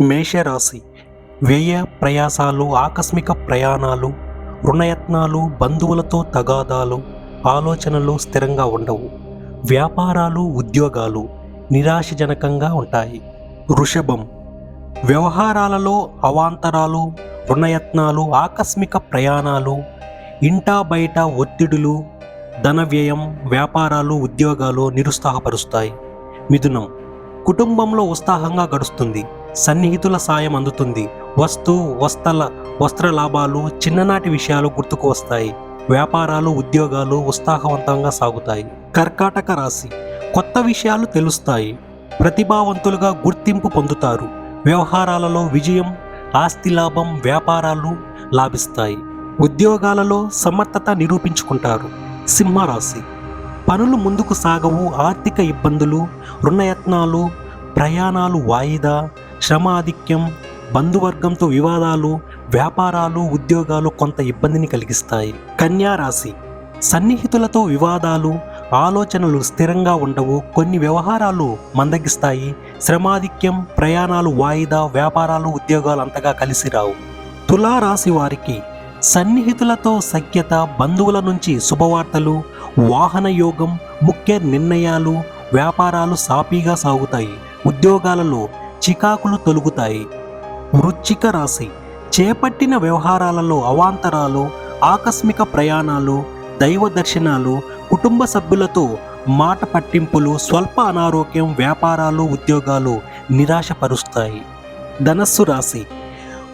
మేషరాశి. వ్యయ ప్రయాసాలు ఆకస్మిక ప్రయాణాలు రుణయత్నాలు బంధువులతో తగాదాలు ఆలోచనలు స్థిరంగా ఉండవు. వ్యాపారాలు ఉద్యోగాలు నిరాశజనకంగా ఉంటాయి. వృషభం. వ్యవహారాలలో అవాంతరాలు రుణయత్నాలు ఆకస్మిక ప్రయాణాలు ఇంటా బయట ఒత్తిడులు ధన వ్యయం వ్యాపారాలు ఉద్యోగాలు నిరుత్సాహపరుస్తాయి. మిథునం. కుటుంబంలో ఉత్సాహంగా గడుస్తుంది. సన్నిహితుల సాయం అందుతుంది. వస్తు వస్త్ర వస్త్ర లాభాలు చిన్ననాటి విషయాలు గుర్తుకు వస్తాయి. వ్యాపారాలు ఉద్యోగాలు ఉత్సాహవంతంగా సాగుతాయి. కర్కాటక రాశి. కొత్త విషయాలు తెలుస్తాయి. ప్రతిభావంతులుగా గుర్తింపు పొందుతారు. వ్యవహారాలలో విజయం ఆస్తి లాభం వ్యాపారాలు లాభిస్తాయి. ఉద్యోగాలలో సమర్థత నిరూపించుకుంటారు. సింహరాశి. పనులు ముందుకు సాగవు ఆర్థిక ఇబ్బందులు రుణయత్నాలు ప్రయాణాలు వాయిదా శ్రమాధిక్యం బంధువర్గంతో వివాదాలు వ్యాపారాలు ఉద్యోగాలు కొంత ఇబ్బందిని కలిగిస్తాయి. కన్యా రాశి. సన్నిహితులతో వివాదాలు ఆలోచనలు స్థిరంగా ఉండవు. కొన్ని వ్యవహారాలు మందగిస్తాయి. శ్రమాధిక్యం ప్రయాణాలు వాయిదా వ్యాపారాలు ఉద్యోగాలు అంతగా కలిసి రావు. తులారాశి వారికి సన్నిహితులతో సఖ్యత బంధువుల నుంచి శుభవార్తలు వాహన యోగం ముఖ్య నిర్ణయాలు వ్యాపారాలు సాఫీగా సాగుతాయి. ఉద్యోగాలలో చికాకులు తొలుగుతాయి. వృచ్చిక రాశి. చేపట్టిన వ్యవహారాలలో అవాంతరాలు ఆకస్మిక ప్రయాణాలు దైవ దర్శనాలు కుటుంబ సభ్యులతో మాట పట్టింపులు స్వల్ప అనారోగ్యం వ్యాపారాలు ఉద్యోగాలు నిరాశపరుస్తాయి. ధనస్సు రాశి.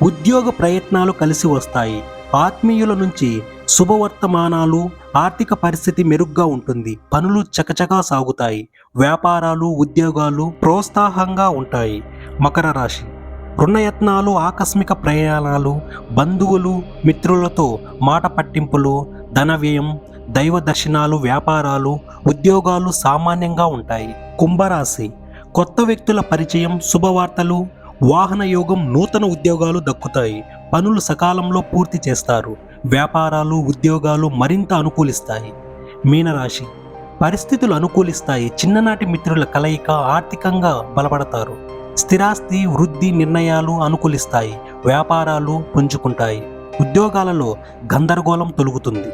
ఉద్యోగ ప్రయత్నాలు కలిసి వస్తాయి. ఆత్మీయుల నుంచి శుభవర్తమానాలు ఆర్థిక పరిస్థితి మెరుగ్గా ఉంటుంది. పనులు చకచకా సాగుతాయి. వ్యాపారాలు ఉద్యోగాలు ప్రోత్సాహంగా ఉంటాయి. మకర రాశి. రుణయత్నాలు ఆకస్మిక ప్రయాణాలు బంధువులు మిత్రులతో మాట పట్టింపులు ధన వ్యయం దైవ దర్శనాలు వ్యాపారాలు ఉద్యోగాలు సామాన్యంగా ఉంటాయి. కుంభరాశి. కొత్త వ్యక్తుల పరిచయం శుభవార్తలు వాహన యోగం నూతన ఉద్యోగాలు దక్కుతాయి. పనులు సకాలంలో పూర్తి చేస్తారు. వ్యాపారాలు ఉద్యోగాలు మరింత అనుకూలిస్తాయి. మీనరాశి. పరిస్థితులు అనుకూలిస్తాయి. చిన్ననాటి మిత్రుల కలయిక ఆర్థికంగా బలపడతారు. స్థిరాస్తి వృద్ధి నిర్ణయాలు అనుకూలిస్తాయి వ్యాపారాలు పుంజుకుంటాయి. ఉద్యోగాలలో గందరగోళం తొలుగుతుంది.